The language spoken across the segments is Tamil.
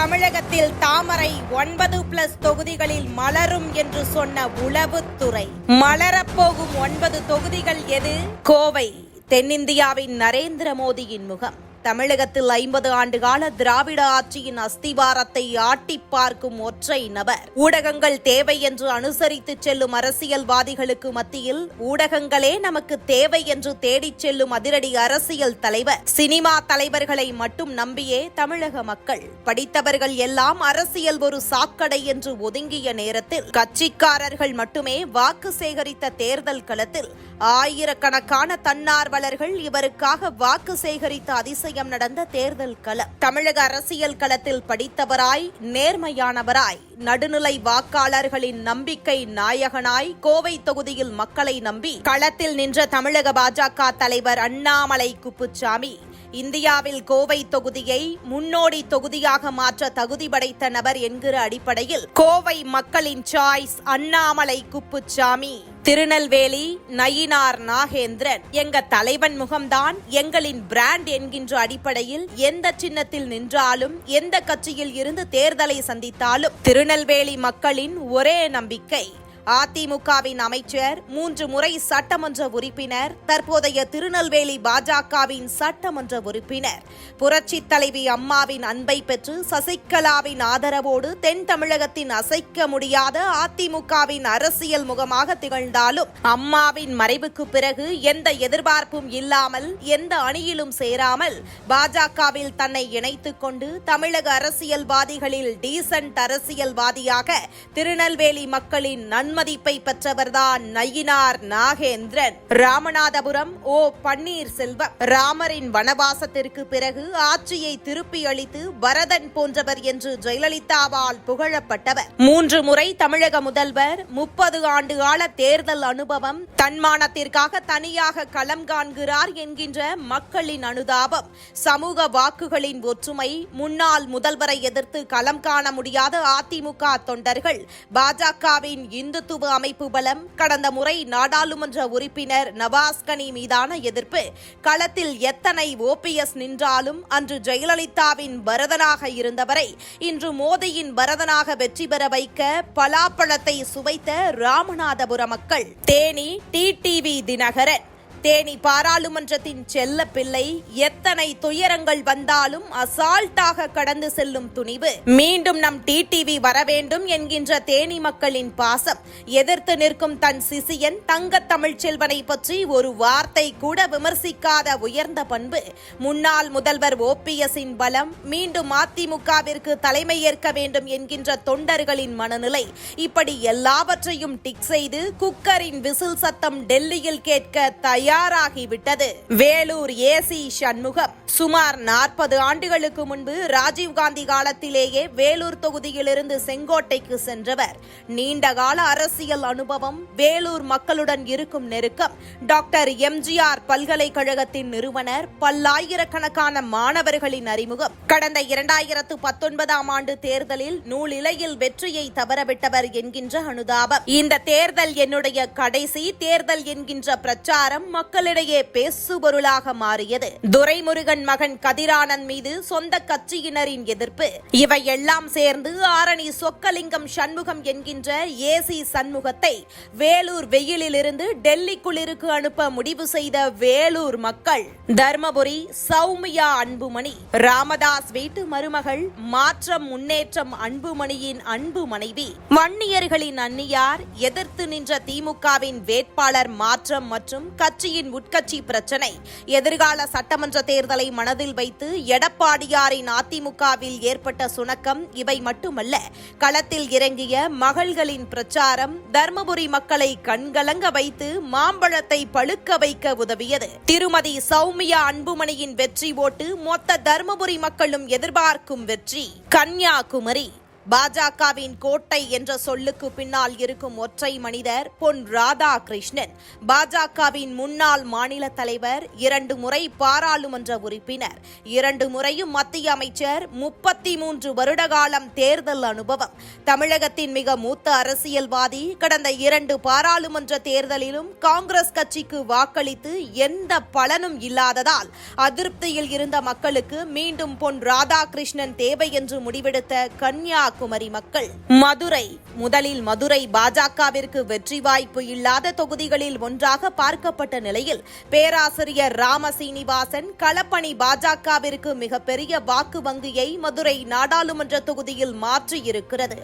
தமிழகத்தில் தாமரை ஒன்பது பிளஸ் தொகுதிகளில் மலரும் என்று சொன்ன உளவுத்துறை. மலரப்போகும் ஒன்பது தொகுதிகள் எது? கோவை. தென்னிந்தியாவின் நரேந்திர மோடியின் முகம். தமிழகத்தில் ஐம்பது ஆண்டு கால திராவிட ஆட்சியின் அஸ்திவாரத்தை ஆட்டி பார்க்கும் ஒற்றை நபர். ஊடகங்கள் தேவை என்று அனுசரித்து செல்லும் அரசியல்வாதிகளுக்கு மத்தியில் ஊடகங்களே நமக்கு தேவை என்று தேடிச் செல்லும் அதிரடி அரசியல் தலைவர். சினிமா தலைவர்களை மட்டும் நம்பியே தமிழக மக்கள். படித்தவர்கள் எல்லாம் அரசியல் ஒரு சாக்கடை என்று ஒதுங்கிய நேரத்தில் கட்சிக்காரர்கள் மட்டுமே வாக்கு சேகரித்த தேர்தல் களத்தில் ஆயிரக்கணக்கான தன்னார்வலர்கள் இவருக்காக வாக்கு சேகரித்த அதிசயம் நடந்த தேர்தல் களம். தமிழக அரசியல் களத்தில் படித்தவராய் நேர்மையானவராய் நடுநிலை வாக்காளர்களின் நம்பிக்கை நாயகனாய் கோவை தொகுதியில் மக்களை நம்பி களத்தில் நின்ற தமிழக பாஜக தலைவர் அண்ணாமலை குப்புச்சாமி இந்தியாவில் கோவை தொகுதியை முன்னோடி தொகுதியாக மாற்ற தகுதி படைத்த நபர் என்கிற அடிப்படையில் கோவை மக்களின் சாய்ஸ் அண்ணாமலை குப்புச்சாமி திருநெல்வேலி நயினார் நாகேந்திரன். எங்க தலைவன் முகம்தான் எங்களின் பிராண்ட் என்கின்ற அடிப்படையில் எந்த சின்னத்தில் நின்றாலும் எந்த கட்சியில் இருந்து தேர்தலை சந்தித்தாலும் திருநெல்வேலி மக்களின் ஒரே நம்பிக்கை அதிமுகவின் அமைச்சர் மூன்று முறை சட்டமன்ற உறுப்பினர் தற்போதைய திருநெல்வேலி பாஜகவின் சட்டமன்ற உறுப்பினர். புரட்சி தலைவி அம்மாவின் அன்பை பெற்று சசிகலாவின் ஆதரவோடு தென் தமிழகத்தின் அசைக்க முடியாத அதிமுகவின் அரசியல் முகமாக திகழ்ந்தாலும் அம்மாவின் மறைவுக்கு பிறகு எந்த எதிர்பார்ப்பும் இல்லாமல் எந்த அணியிலும் சேராமல் பாஜகவில் தன்னை இணைத்துக் கொண்டு தமிழக அரசியல்வாதிகளில் டீசன்ட் அரசியல்வாதியாக திருநெல்வேலி மக்களின் நன்மதிப்பை பெற்றவர்தான் நயினார் நாகேந்திரன். ராமநாதபுரம் ஓ பன்னீர்செல்வம். ராமரின் வனவாசத்திற்கு பிறகு ஆட்சியை திருப்பி அளித்து வரதன் போன்றவர் என்று ஜெயலலிதாவால் புகழப்பட்டவர். மூன்று முறை தமிழக முதல்வர் முப்பது ஆண்டு கால தேர்தல் அனுபவம் தன்மானத்திற்காக தனியாக களம் காண்கிறார் என்கின்ற மக்களின் அனுதாபம் சமூக வாக்குகளின் ஒற்றுமை முன்னாள் முதல்வரை எதிர்த்து களம் காண முடியாத அதிமுக தொண்டர்கள் பாஜகவின் இந்து இந்துத்துவ அமைப்பு பலம் கடந்த முறை நாடாளுமன்ற உறுப்பினர் நவாஸ்கனி மீதான எதிர்ப்பு களத்தில் எத்தனை ஓபிஎஸ் நின்றாலும் அன்று ஜெயலலிதாவின் பரதனாக இருந்தவரை இன்று மோடியின் பரதனாக வெற்றி பெற வைக்க பலாப்பழத்தை சுவைத்த ராமநாதபுர மக்கள். தேனி டிடிவி தினகரன். தேனி பாராளுமன்றத்தின் செல்ல பிள்ளை எத்தனை துயரங்கள் வந்தாலும் அசால்ட்டாக கடந்து செல்லும் துணிவு. மீண்டும் நம் டிடிவி வர வேண்டும் என்கின்ற தேனி மக்களின் பாசம். எதிர்த்து நிற்கும் தன் சிசியன் தங்க தமிழ்ச்செல்வனை பற்றி ஒரு வார்த்தை கூட விமர்சிக்காத உயர்ந்த பண்பு. முன்னாள் முதல்வர் ஓபிஎஸ்ஸின் பலம் மீண்டும் அதிமுகவிற்கு தலைமை ஏற்க வேண்டும் என்கின்ற தொண்டர்களின் மனநிலை. இப்படி எல்லாவற்றையும் டிக் செய்து குக்கரின் விசில் சத்தம் டெல்லியில் கேட்க தயார் தயாராகிவிட்டது. வேலூர் ஏசி சண்முகம். சுமார் நாற்பது ஆண்டுகளுக்கு முன்பு ராஜீவ்காந்தி காலத்திலேயே வேலூர் தொகுதியிலிருந்து செங்கோட்டைக்கு சென்றவர். நீண்ட கால அரசியல் அனுபவம் வேலூர் மக்களுடன் இருக்கும் நெருக்கம் டாக்டர் எம்ஜிஆர் பல்கலைக்கழகத்தின் நிறுவனர் பல்லாயிரக்கணக்கான மாணவர்களின் அறிமுகம். கடந்த இரண்டாயிரத்து பத்தொன்பதாம் ஆண்டு தேர்தலில் நூலிலையில் வெற்றியை தவறவிட்டவர் என்கின்ற அனுதாபம். இந்த தேர்தல் என்னுடைய கடைசி தேர்தல் என்கின்ற பிரச்சாரம் மக்களிடையே பேசுபொருளாக மாறியது. துரைமுருகன் மகன் கதிரானந்த் மீது சொந்த கட்சியினரின் எதிர்ப்பு. இவை எல்லாம் சேர்ந்து ஆரணி சொக்கலிங்கம் சண்முகம் என்கின்ற ஏசி சண்முகத்தை வேலூர் வெயிலிலிருந்து டெல்லி குளிருக்கு அனுப்ப முடிவு செய்த வேலூர் மக்கள். தர்மபுரி சௌமியா அன்புமணி ராமதாஸ் வீட்டு மருமகள் மாற்றம் முன்னேற்றம் அன்புமணியின் அன்பு மனைவி வன்னியர்களின் அன்னியார் எதிர்த்து நின்ற திமுகவின் வேட்பாளர் மாற்றம் மற்றும் கட்சி கட்சியின் உட்கட்சி பிரச்சினை. எதிர்கால சட்டமன்ற தேர்தலை மனதில் வைத்து எடப்பாடியாரின் அதிமுகவில் ஏற்பட்ட சுணக்கம் இவை மட்டுமல்ல. களத்தில் இறங்கிய மகள்களின் பிரச்சாரம் தர்மபுரி மக்களை கண்கலங்க வைத்து மாம்பழத்தை பழுக்க வைக்க உதவியது. திருமதி சௌமியா அன்புமணியின் வெற்றி ஓட்டு மொத்த தர்மபுரி மக்களும் எதிர்பார்க்கும் வெற்றி. கன்னியாகுமரி பாஜகவின் கோட்டை என்ற சொல்லுக்கு பின்னால் இருக்கும் ஒற்றை மனிதர் பொன் ராதாகிருஷ்ணன். பாஜகவின் முன்னாள் மாநில தலைவர் இரண்டு முறை பாராளுமன்ற உறுப்பினர் இரண்டு முறையும் மத்திய அமைச்சர் முப்பத்தி மூன்று வருட காலம் தேர்தல் அனுபவம். தமிழகத்தின் மிக மூத்த அரசியல்வாதி கடந்த இரண்டு பாராளுமன்ற தேர்தலிலும் காங்கிரஸ் கட்சிக்கு வாக்களித்து எந்த பலனும் இல்லாததால் அதிருப்தியில் இருந்த மக்களுக்கு மீண்டும் பொன் ராதாகிருஷ்ணன் தேவை என்று முடிவெடுத்த கன்யா கன்னியாகுமரி மக்கள். மதுரை முதலில் மதுரை பாஜகவிற்கு வெற்றி வாய்ப்பு இல்லாத தொகுதிகளில் ஒன்றாக பார்க்கப்பட்ட நிலையில் பேராசிரியர் ராம சீனிவாசன் களப்பணி பாஜகவிற்கு மிகப்பெரிய வாக்கு வங்கியை மதுரை நாடாளுமன்ற தொகுதியில் மாற்றியிருக்கிறது.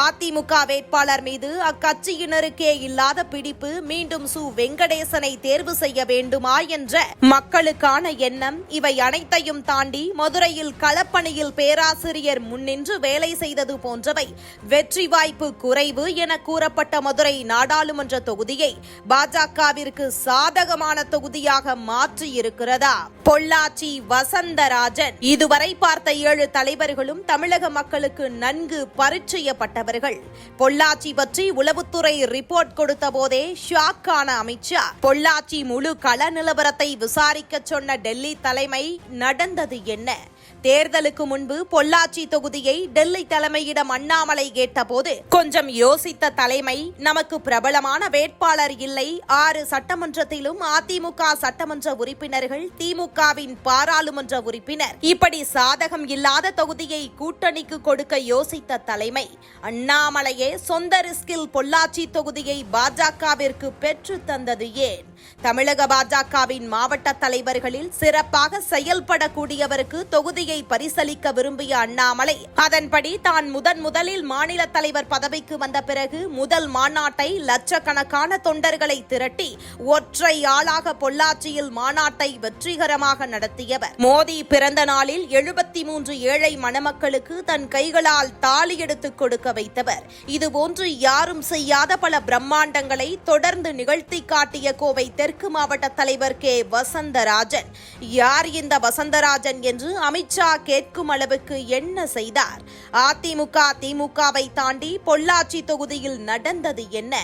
அதிமுக வேட்பாளர் மீது அக்கட்சியினருக்கே இல்லாத பிடிப்பு மீண்டும் சு. வெங்கடேசனை தேர்வு செய்ய வேண்டுமா என்ற மக்களுக்கான எண்ணம் இவை அனைத்தையும் தாண்டி மதுரையில் களப்பணியில் பேராசிரியர் முன்னின்று வேலை செய்தது போன்றவை. வெற்றி வாய்ப்பு குறைவு என கூறப்பட்ட மதுரை நாடாளுமன்ற தொகுதியை பாஜகவிற்கு சாதகமான தொகுதியாக மாற்றி இருக்கிறதா பொள்ளாச்சி வசந்தராஜன். இதுவரை பார்த்த ஏழு தலைவர்களும் தமிழக மக்களுக்கு நன்கு பரிச்சயப்பட்டவர்கள். பொள்ளாச்சி பற்றி உளவுத்துறை ரிப்போர்ட் கொடுத்த போதே ஷாக்கான அமித்ஷா. பொள்ளாச்சி முழு கள நிலவரத்தை விசாரிக்க சொன்ன டெல்லி தலைமை நடந்தது என்ன? தேர்தலுக்கு முன்பு பொள்ளாச்சி தொகுதியை டெல்லி தலைமையிடம் அண்ணாமலை கேட்டபோது கொஞ்சம் யோசித்த தலைமை நமக்கு பிரபலமான வேட்பாளர் இல்லை. ஆறு சட்டமன்றத்திலும் அதிமுக சட்டமன்ற உறுப்பினர்கள் திமுகவின் பாராளுமன்ற உறுப்பினர். இப்படி சாதகம் இல்லாத தொகுதியை கூட்டணிக்கு கொடுக்க யோசித்த தலைமை அண்ணாமலையே சொந்த ரிஸ்கில் பொள்ளாச்சி தொகுதியை பாஜகவிற்கு பெற்று தந்தது ஏன்? தமிழக பாஜகவின் மாவட்ட தலைவர்களில் சிறப்பாக செயல்படக்கூடியவருக்கு தொகுதியை பரிசலிக்க விரும்பிய அண்ணாமலை. அதன்படி தான் முதன் முதலில் மாநில தலைவர் பதவிக்கு வந்த பிறகு முதல் மாநாட்டை லட்சக்கணக்கான தொண்டர்களை திரட்டி ஒற்றை ஆளாக பொள்ளாச்சியில் மாநாட்டை வெற்றிகரமாக நடத்தியவர். மோடி பிறந்த நாளில் எழுபத்தி மூன்று ஏழை மணமக்களுக்கு தன் கைகளால் தாலி எடுத்துக் கொடுக்க வைத்தவர். இதுபோன்று யாரும் செய்யாத பல பிரம்மாண்டங்களை தொடர்ந்து நிகழ்த்தி காட்டிய கோவை தெற்கு மாவட்ட தலைவர் கே. வசந்தராஜன். யார் இந்த வசந்தராஜன் என்று அமைச்சர் அமித்ஷா கேட்கும் அளவுக்கு என்ன செய்தார்? அதிமுக திமுகவை தாண்டி பொள்ளாச்சி தொகுதியில் நடந்தது என்ன?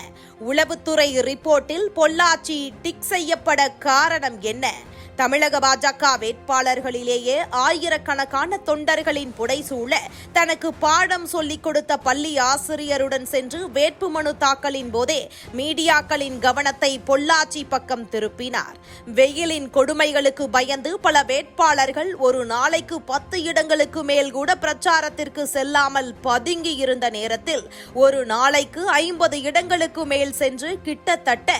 உளவுத்துறை ரிப்போர்ட்டில் பொள்ளாச்சி டிக் செய்யப்பட காரணம் என்ன? தமிழக பாஜக வேட்பாளர்களிலேயே ஆயிரக்கணக்கான தொண்டர்களின் புடைசூழ தனக்கு பாடம் சொல்லிக் கொடுத்த பள்ளி ஆசிரியருடன் சென்று வேட்புமனு தாக்கலின் போதே மீடியாக்களின் கவனத்தை பொள்ளாச்சி பக்கம் திருப்பினார். வெயிலின் கொடுமைகளுக்கு பயந்து பல வேட்பாளர்கள் ஒரு நாளைக்கு பத்து இடங்களுக்கு மேல் கூட பிரச்சாரத்திற்கு செல்லாமல் பதுங்கி இருந்த நேரத்தில் ஒரு நாளைக்கு ஐம்பது இடங்களுக்கு மேல் சென்று கிட்டத்தட்ட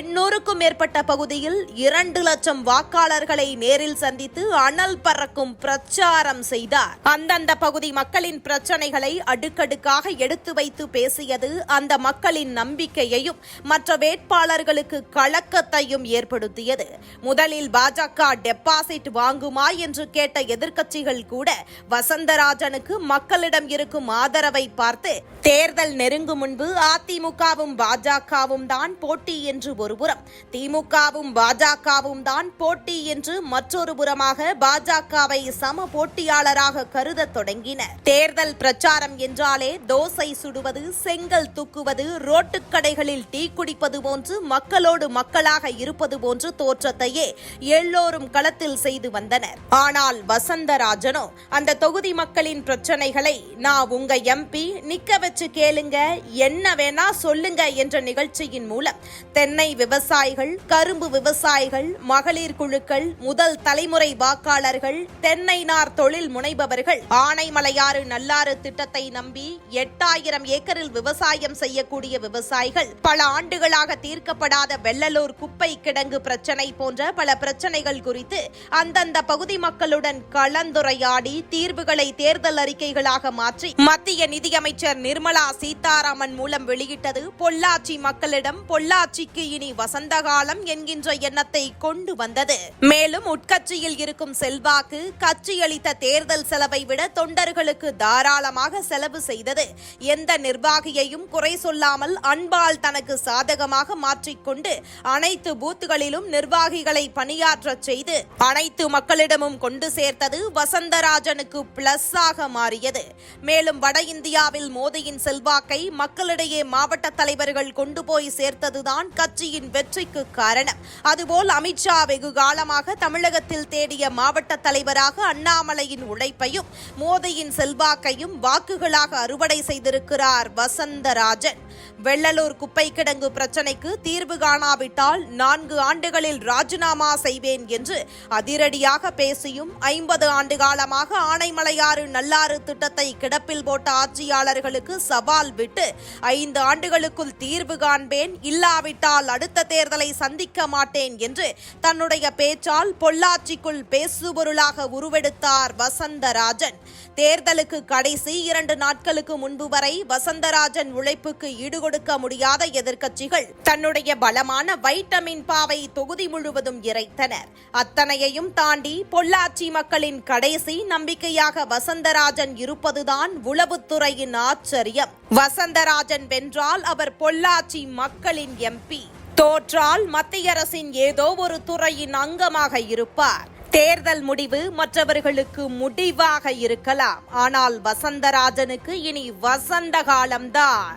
எண்ணூறுக்கும் மேற்பட்ட பகுதியில் இரண்டு லட்சம் வாக்கு வாக்காளர்களை நேரில் சந்தித்து அனல் பறக்கும் பிரச்சாரம் செய்தார். அந்தந்த பகுதி மக்களின் பிரச்சனைகளை அடுக்கடுக்காக எடுத்து வைத்து பேசியது அந்த மக்களின் நம்பிக்கையையும் மற்ற வேட்பாளர்களுக்கு கலக்கத்தையும் ஏற்படுத்தியது. முதலில் பாஜக டெபாசிட் வாங்குமா என்று கேட்ட எதிர்க்கட்சிகள் கூட வசந்தராஜனுக்கு மக்களிடம் இருக்கும் ஆதரவை பார்த்து தேர்தல் நெருங்கும் முன்பு அதிமுகவும் பாஜகவும் தான் போட்டி என்று ஒருபுறம் திமுகவும் பாஜகவும் தான் போட்டி என்று மற்றொரு புறமாக பாஜகவை சம போட்டியாளராக கருத தொடங்கினர். தேர்தல் பிரச்சாரம் என்றாலே தோசை சுடுவது செங்கல் தூக்குவது ரோட்டுக் கடைகளில் டீ குடிப்பது போன்று மக்களோடு மக்களாக இருப்பது போன்று தோற்றத்தையே எல்லோரும் களத்தில் செய்து வந்தனர். ஆனால் வசந்தராஜனோ அந்த தொகுதி மக்களின் பிரச்சனைகளை நான் உங்க எம்பி நிக்க வச்சு கேளுங்க என்ன வேணா சொல்லுங்க என்ற நிகழ்ச்சியின் மூலம் தென்னை விவசாயிகள் கரும்பு விவசாயிகள் மகளிர் குழு குழுக்கள் முதல் தலைமுறை வாக்காளர்கள் தென்னைநார் தொழில் முனைபவர்கள். ஆனைமலையாறு நல்லாறு திட்டத்தை நம்பி எட்டாயிரம் ஏக்கரில் விவசாயம் செய்யக்கூடிய விவசாயிகள். பல ஆண்டுகளாக தீர்க்கப்படாத வெள்ளலூர் குப்பை கிடங்கு பிரச்சனை போன்ற பல பிரச்சனைகள் குறித்து அந்தந்த பகுதி மக்களுடன் கலந்துரையாடி தீர்வுகளை தேர்தல் அறிக்கைகளாக மாற்றி மத்திய நிதியமைச்சர் நிர்மலா சீதாராமன் மூலம் வெளியிட்டது பொள்ளாச்சி மக்களிடம் பொள்ளாச்சிக்கு இனி வசந்த காலம் என்கின்ற எண்ணத்தை கொண்டு வந்தது. மேலும் உட்கட்சியில் இருக்கும் செல்வாக்கு கட்சி அளித்த தேர்தல் செலவை விட தொண்டர்களுக்கு தாராளமாக செலவு செய்தது. எந்த நிர்வாகியையும் குறை சொல்லாமல் அன்பால் தனக்கு சாதகமாக மாற்றிக்கொண்டு அனைத்து பூத்துகளிலும் நிர்வாகிகளை பணியாற்றச் செய்து அனைத்து மக்களிடமும் கொண்டு சேர்த்தது வசந்தராஜனுக்கு பிளஸ் ஆக மாறியது. மேலும் வட இந்தியாவில் மோதியின் செல்வாக்கை மக்களிடையே மாவட்ட தலைவர்கள் கொண்டு போய் சேர்த்ததுதான் கட்சியின் வெற்றிக்கு காரணம். அதுபோல் அமித்ஷா வெகுகால காலமாக தமிழகத்தில் தேடிய மாவட்ட தலைவராக அண்ணாமலையின் உழைப்பையும் மோதையின் செல்வாக்கையும் வாக்குகளாக அறுவடை செய்திருக்கிறார் வசந்தராஜன். வெள்ளலூர் குப்பை கிடங்கு பிரச்சனைக்கு தீர்வு காணாவிட்டால் நான்கு ஆண்டுகளில் ராஜினாமா செய்வேன் என்று அதிரடியாக பேசியும் ஐம்பது ஆண்டு காலமாக ஆனைமலையாறு நல்லாறு திட்டத்தை கிடப்பில் போட்ட ஆட்சியாளர்களுக்கு சவால் விட்டு ஐந்து ஆண்டுகளுக்குள் தீர்வு காண்பேன். இல்லாவிட்டால் அடுத்த தேர்தலை சந்திக்க மாட்டேன் என்று தன்னுடைய பேச்சால் பொள்ளாச்சிக்குள் பேசுபொருளாக உருவெடுத்தார் வசந்தராஜன். தேர்தலுக்கு கடைசி இரண்டு நாட்களுக்கு முன்பு வரை வசந்தராஜன் உழைப்புக்கு கொடுக்க முடியாத எதிர்க்கட்சிகள் தன்னுடைய பலமான வைட்டமின் பாவை தொகுதி முழுவதும் இறைத்தனர். அத்தனையையும் தாண்டி பொள்ளாச்சி மக்களின் கடைசி நம்பிக்கையாக வசந்தராஜன் இருப்பதுதான் உளவுத்துறையின் ஆச்சரியம். வசந்தராஜன் வென்றால் அவர் பொள்ளாச்சி மக்களின் எம்பி. தோற்றால் மத்திய அரசின் ஏதோ ஒரு துறையின் அங்கமாக இருப்பார். தேர்தல் முடிவு மற்றவர்களுக்கு முடிவாக இருக்கலாம். ஆனால் வசந்தராஜனுக்கு இனி வசந்த காலம்தான்.